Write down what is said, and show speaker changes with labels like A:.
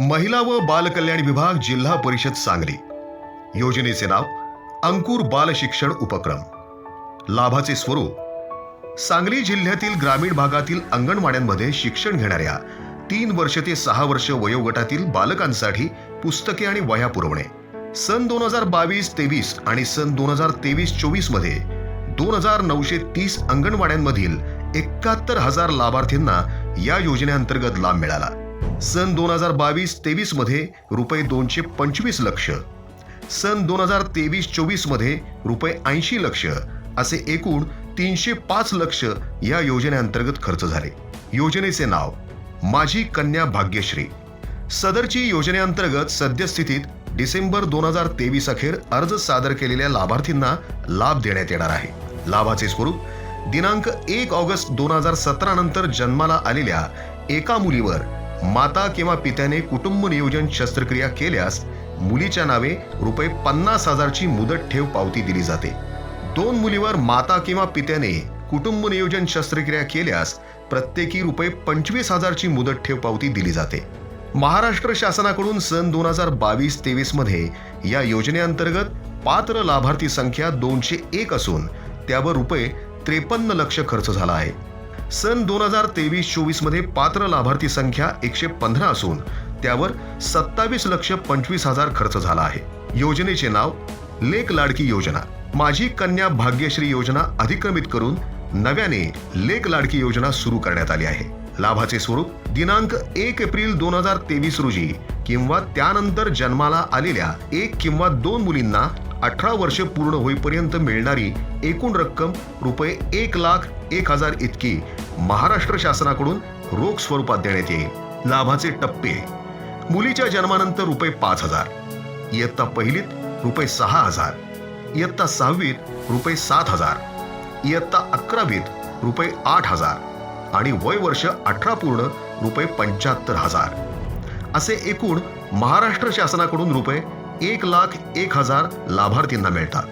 A: महिला व बालकल्याण विभाग जिल्हा परिषद सांगली. योजनेचे नाव अंकुर बाल शिक्षण उपक्रम. लाभाचे स्वरूप सांगली जिल्ह्यातील ग्रामीण भागातील अंगणवाड्यांमध्ये शिक्षण घेणाऱ्या तीन वर्ष ते सहा वर्ष वयोगटातील बालकांसाठी पुस्तके आणि वह्या पुरवणे. सन दोन हजार बावीस तेवीस आणि सन दोन हजार तेवीस चोवीसमध्ये दोन हजार नऊशे तीस अंगणवाड्यांमधील एकाहत्तर हजार लाभार्थींना या योजनेअंतर्गत लाभ मिळाला. सन दोन हजार बावीस तेवीसमध्ये रुपये दोनशे पंचवीस लक्ष. सन दोन हजार तेवीस चोवीसमध्ये रुपये ऐंशी लक्ष असे एकूण तीनशे पाच लक्ष या योजनेअंतर्गत खर्च झाले. योजनेचे नाव माझी कन्या भाग्यश्री. सदरची योजनेअंतर्गत सद्यस्थितीत डिसेंबर दोन हजार तेवीस अखेर अर्ज सादर केलेल्या लाभार्थींना लाभ देण्यात येणार आहे. लाभाचे स्वरूप दिनांक एक ऑगस्ट दोन हजार सतरा नंतर जन्माला आलेल्या एका मुलीवर माता किंवा पित्याने कुटुंब नियोजन शस्त्रक्रिया केल्यास मुलीच्या नावे रुपये पन्नास हजारची मुदत ठेव पावती दिली जाते. दोन मुलीवर माता किंवा पित्याने कुटुंब नियोजन शस्त्रक्रिया केल्यास प्रत्येकी रुपये पंचवीस हजारची मुदत ठेव पावती दिली जाते. महाराष्ट्र शासनाकडून सन दोन हजार बावीस तेवीसमध्ये या योजनेअंतर्गत पात्र लाभार्थी संख्या दोनशे एक असून त्यावर रुपये त्रेपन्न लक्ष खर्च झाला आहे. सन दोन हजार तेवीस चोवीसमध्ये पात्र लाभार्थी संख्या एकशे पंधरा असून त्यावर सत्तावीस लक्ष पंचवीस हजार खर्च झाला आहे. योजनेचे नाव लेक लाडकी योजना. माझी कन्या भाग्यश्री योजना अधिक्रमित करून नव्याने लेक लाडकी योजना सुरू करण्यात आली आहे. लाभाचे स्वरूप दिनांक एक एप्रिल दोन हजार तेवीस रोजी किंवा त्यानंतर जन्माला आलेल्या एक किंवा दोन मुलींना अठरा वर्ष पूर्ण होईपर्यंत मिळणारी एकूण रक्कम रुपये एक लाख एक हजार इतकी महाराष्ट्र शासनाकडून रोख स्वरूपात देण्यात येईल. लाभाचे टप्पे. मुलीच्या जन्मानंतर रुपये पाच हजार. इयत्ता पहिलीत रुपये सहा हजार. इयत्ता सहावीत रुपये सात हजार. इयत्ता अकरावीत रुपये आठ हजार. आणि वय वर्ष अठरा पूर्ण रुपये पंच्याहत्तर हजार. असे एकूण महाराष्ट्र शासनाकडून रुपये एक लाख एक हजार लाभार्थींना मिळतात.